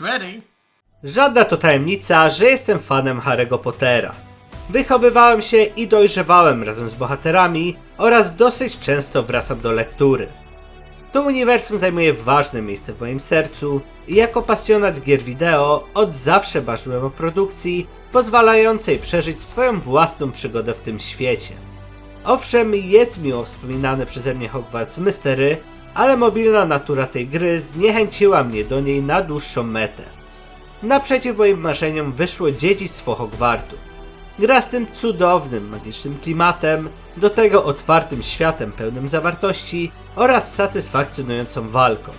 Get ready. Żadna to tajemnica, że jestem fanem Harry'ego Pottera. Wychowywałem się i dojrzewałem razem z bohaterami oraz dosyć często wracam do lektury. To uniwersum zajmuje ważne miejsce w moim sercu i jako pasjonat gier wideo od zawsze marzyłem o produkcji pozwalającej przeżyć swoją własną przygodę w tym świecie. Owszem, jest miło wspominane przeze mnie Hogwarts Mystery, ale mobilna natura tej gry zniechęciła mnie do niej na dłuższą metę. Naprzeciw moim marzeniom wyszło dziedzictwo Hogwartu. Gra z tym cudownym, magicznym klimatem, do tego otwartym światem pełnym zawartości oraz satysfakcjonującą walką.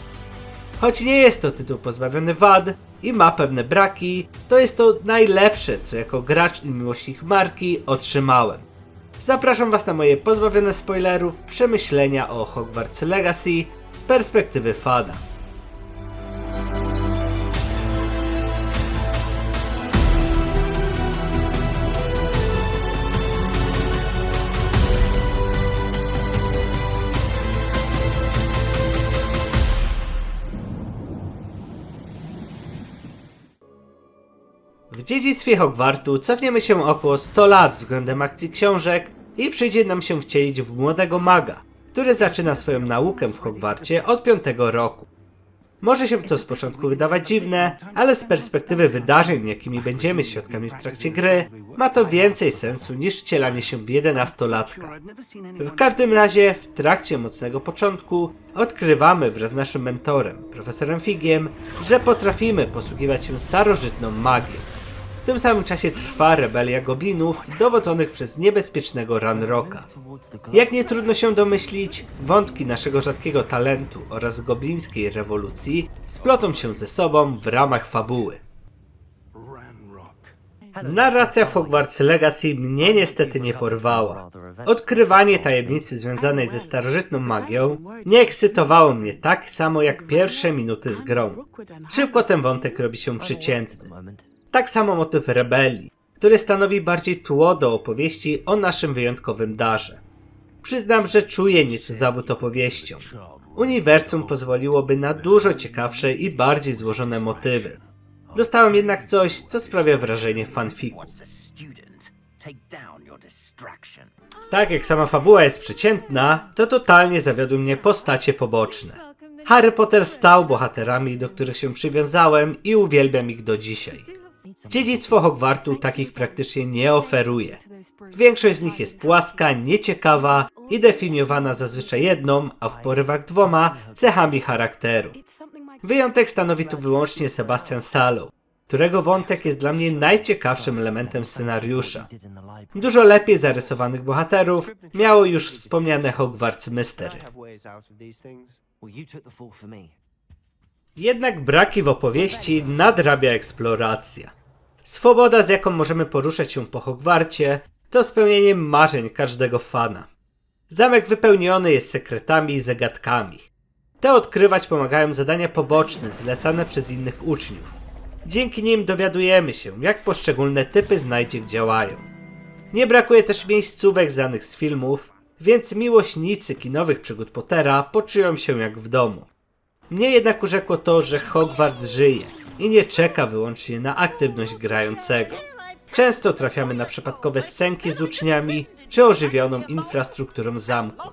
Choć nie jest to tytuł pozbawiony wad i ma pewne braki, to jest to najlepsze, co jako gracz i miłośnik marki otrzymałem. Zapraszam Was na moje pozbawione spoilerów przemyślenia o Hogwarts Legacy z perspektywy fana. W dziedzictwie Hogwartu cofniemy się około 100 lat względem akcji książek i przyjdzie nam się wcielić w młodego maga, który zaczyna swoją naukę w Hogwarcie od 5 roku. Może się to z początku wydawać dziwne, ale z perspektywy wydarzeń, jakimi będziemy świadkami w trakcie gry, ma to więcej sensu niż wcielanie się w 11-latka. W każdym razie, w trakcie mocnego początku odkrywamy wraz z naszym mentorem, profesorem Figiem, że potrafimy posługiwać się starożytną magią. Tym samym czasie trwa rebelia goblinów dowodzonych przez niebezpiecznego Ranroka. Jak nie trudno się domyślić, wątki naszego rzadkiego talentu oraz goblińskiej rewolucji splotą się ze sobą w ramach fabuły. Narracja w Hogwarts Legacy mnie niestety nie porwała. Odkrywanie tajemnicy związanej ze starożytną magią nie ekscytowało mnie tak samo jak pierwsze minuty z grą. Szybko ten wątek robi się przyciętny. Tak samo motyw rebelii, który stanowi bardziej tło do opowieści o naszym wyjątkowym darze. Przyznam, że czuję nieco zawód opowieścią. Uniwersum pozwoliłoby na dużo ciekawsze i bardziej złożone motywy. Dostałem jednak coś, co sprawia wrażenie fanfiku. Tak jak sama fabuła jest przeciętna, to totalnie zawiodły mnie postacie poboczne. Harry Potter stał bohaterami, do których się przywiązałem i uwielbiam ich do dzisiaj. Dziedzictwo Hogwartu takich praktycznie nie oferuje. Większość z nich jest płaska, nieciekawa i definiowana zazwyczaj jedną, a w porywach dwoma cechami charakteru. Wyjątek stanowi tu wyłącznie Sebastian Sallow, którego wątek jest dla mnie najciekawszym elementem scenariusza. Dużo lepiej zarysowanych bohaterów miało już wspomniane Hogwarts Mystery. Jednak braki w opowieści nadrabia eksploracja. Swoboda, z jaką możemy poruszać się po Hogwarcie, to spełnienie marzeń każdego fana. Zamek wypełniony jest sekretami i zagadkami. Te odkrywać pomagają zadania poboczne zlecane przez innych uczniów. Dzięki nim dowiadujemy się, jak poszczególne typy znajdziek działają. Nie brakuje też miejscówek znanych z filmów, więc miłośnicy kinowych przygód Pottera poczują się jak w domu. Mnie jednak urzekło to, że Hogwart żyje i nie czeka wyłącznie na aktywność grającego. Często trafiamy na przypadkowe scenki z uczniami czy ożywioną infrastrukturą zamku.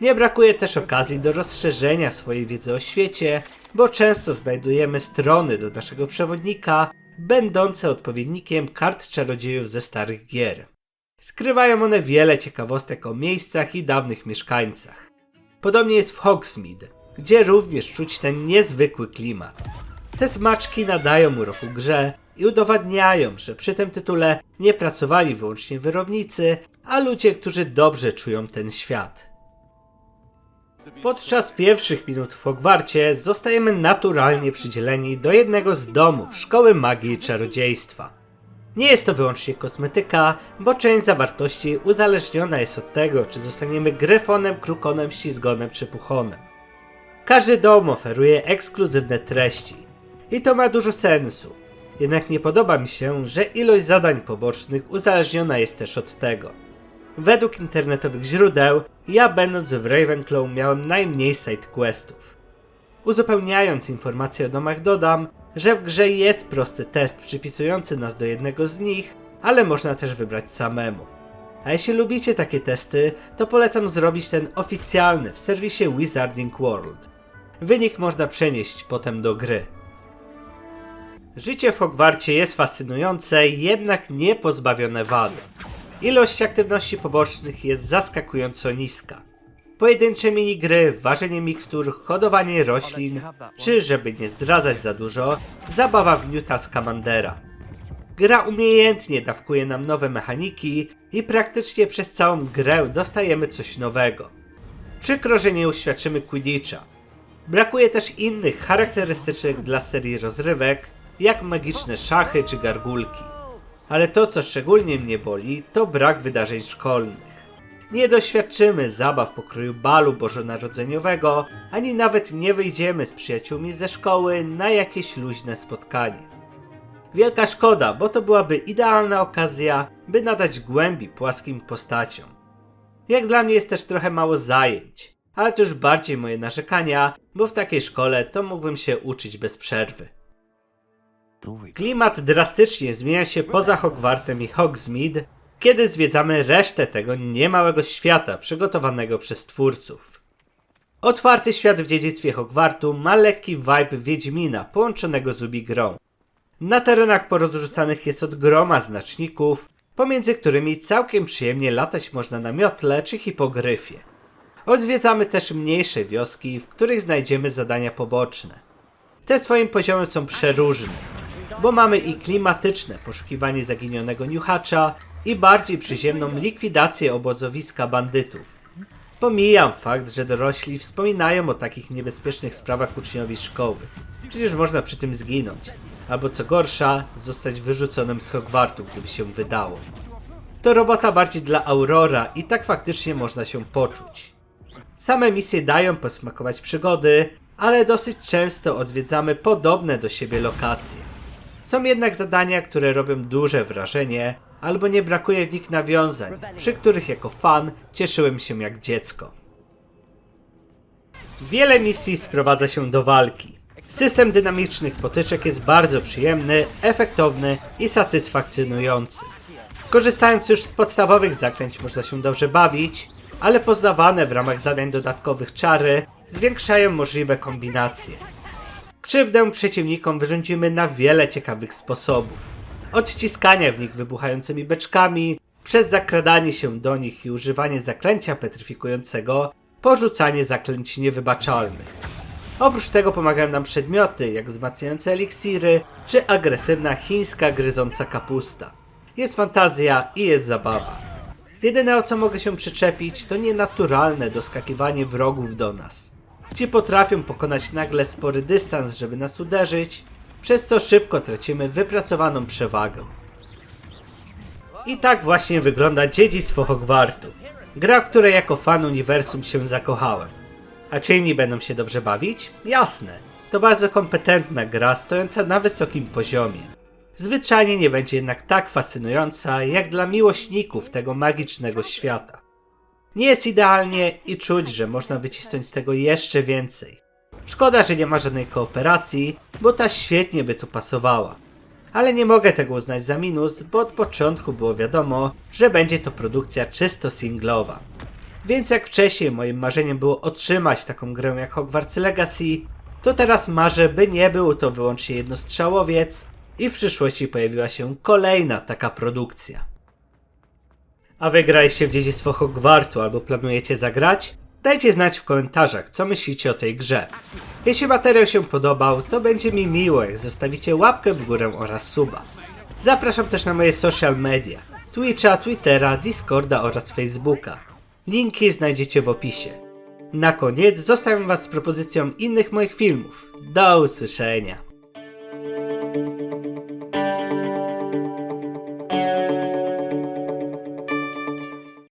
Nie brakuje też okazji do rozszerzenia swojej wiedzy o świecie, bo często znajdujemy strony do naszego przewodnika, będące odpowiednikiem kart czarodziejów ze starych gier. Skrywają one wiele ciekawostek o miejscach i dawnych mieszkańcach. Podobnie jest w Hogsmeade, gdzie również czuć ten niezwykły klimat. Te smaczki nadają uroku grze i udowadniają, że przy tym tytule nie pracowali wyłącznie wyrobnicy, a ludzie, którzy dobrze czują ten świat. Podczas pierwszych minut w Hogwarcie zostajemy naturalnie przydzieleni do jednego z domów Szkoły Magii i Czarodziejstwa. Nie jest to wyłącznie kosmetyka, bo część zawartości uzależniona jest od tego, czy zostaniemy gryfonem, krukonem, ślizgonem czy puchonem. Każdy dom oferuje ekskluzywne treści i to ma dużo sensu. Jednak nie podoba mi się, że ilość zadań pobocznych uzależniona jest też od tego. Według internetowych źródeł, ja będąc w Ravenclaw miałem najmniej sidequestów. Uzupełniając informacje o domach dodam, że w grze jest prosty test przypisujący nas do jednego z nich, ale można też wybrać samemu. A jeśli lubicie takie testy, to polecam zrobić ten oficjalny w serwisie Wizarding World. Wynik można przenieść potem do gry. Życie w Hogwarcie jest fascynujące, jednak nie pozbawione wad. Ilość aktywności pobocznych jest zaskakująco niska. Pojedyncze minigry, ważenie mikstur, hodowanie roślin, czy żeby nie zdradzać za dużo, zabawa w Newta Scamandera. Gra umiejętnie dawkuje nam nowe mechaniki i praktycznie przez całą grę dostajemy coś nowego. Przykro, że nie uświadczymy Quidditcha. Brakuje też innych charakterystycznych dla serii rozrywek, jak magiczne szachy czy gargulki. Ale to, co szczególnie mnie boli, to brak wydarzeń szkolnych. Nie doświadczymy zabaw pokroju balu bożonarodzeniowego, ani nawet nie wyjdziemy z przyjaciółmi ze szkoły na jakieś luźne spotkanie. Wielka szkoda, bo to byłaby idealna okazja, by nadać głębi płaskim postaciom. Jak dla mnie jest też trochę mało zajęć, ale to już bardziej moje narzekania, bo w takiej szkole to mógłbym się uczyć bez przerwy. Klimat drastycznie zmienia się poza Hogwartem i Hogsmeade, kiedy zwiedzamy resztę tego niemałego świata przygotowanego przez twórców. Otwarty świat w dziedzictwie Hogwartu ma lekki vibe Wiedźmina połączonego z Ubigrą. Na terenach porozrzucanych jest od groma znaczników, pomiędzy którymi całkiem przyjemnie latać można na miotle czy hipogryfie. Odwiedzamy też mniejsze wioski, w których znajdziemy zadania poboczne. Te swoim poziomem są przeróżne, bo mamy i klimatyczne poszukiwanie zaginionego niuchacza i bardziej przyziemną likwidację obozowiska bandytów. Pomijam fakt, że dorośli wspominają o takich niebezpiecznych sprawach uczniowi szkoły. Przecież można przy tym zginąć, albo co gorsza, zostać wyrzuconym z Hogwartu, gdyby się wydało. To robota bardziej dla Aurora i tak faktycznie można się poczuć. Same misje dają posmakować przygody, ale dosyć często odwiedzamy podobne do siebie lokacje. Są jednak zadania, które robią duże wrażenie, albo nie brakuje w nich nawiązań, przy których jako fan cieszyłem się jak dziecko. Wiele misji sprowadza się do walki. System dynamicznych potyczek jest bardzo przyjemny, efektowny i satysfakcjonujący. Korzystając już z podstawowych zaklęć można się dobrze bawić, ale poznawane w ramach zadań dodatkowych czary zwiększają możliwe kombinacje. Krzywdę przeciwnikom wyrządzimy na wiele ciekawych sposobów. Od ściskania w nich wybuchającymi beczkami, przez zakradanie się do nich i używanie zaklęcia petryfikującego, po rzucanie zaklęć niewybaczalnych. Oprócz tego pomagają nam przedmioty, jak wzmacniające eliksiry, czy agresywna chińska gryząca kapusta. Jest fantazja i jest zabawa. Jedyne o co mogę się przyczepić, to nienaturalne doskakiwanie wrogów do nas. Ci potrafią pokonać nagle spory dystans, żeby nas uderzyć, przez co szybko tracimy wypracowaną przewagę. I tak właśnie wygląda dziedzictwo Hogwartu. Gra, w której jako fan uniwersum się zakochałem. A czy inni będą się dobrze bawić? Jasne. To bardzo kompetentna gra, stojąca na wysokim poziomie. Zwyczajnie nie będzie jednak tak fascynująca, jak dla miłośników tego magicznego świata. Nie jest idealnie i czuć, że można wycisnąć z tego jeszcze więcej. Szkoda, że nie ma żadnej kooperacji, bo ta świetnie by tu pasowała. Ale nie mogę tego uznać za minus, bo od początku było wiadomo, że będzie to produkcja czysto singlowa. Więc jak wcześniej moim marzeniem było otrzymać taką grę jak Hogwarts Legacy, to teraz marzę, by nie był to wyłącznie jednostrzałowiec i w przyszłości pojawiła się kolejna taka produkcja. A wy graliście w dziedzictwo Hogwartu albo planujecie zagrać? Dajcie znać w komentarzach, co myślicie o tej grze. Jeśli materiał się podobał, to będzie mi miło, jak zostawicie łapkę w górę oraz suba. Zapraszam też na moje social media, Twitcha, Twittera, Discorda oraz Facebooka. Linki znajdziecie w opisie. Na koniec zostawiam Was z propozycją innych moich filmów. Do usłyszenia.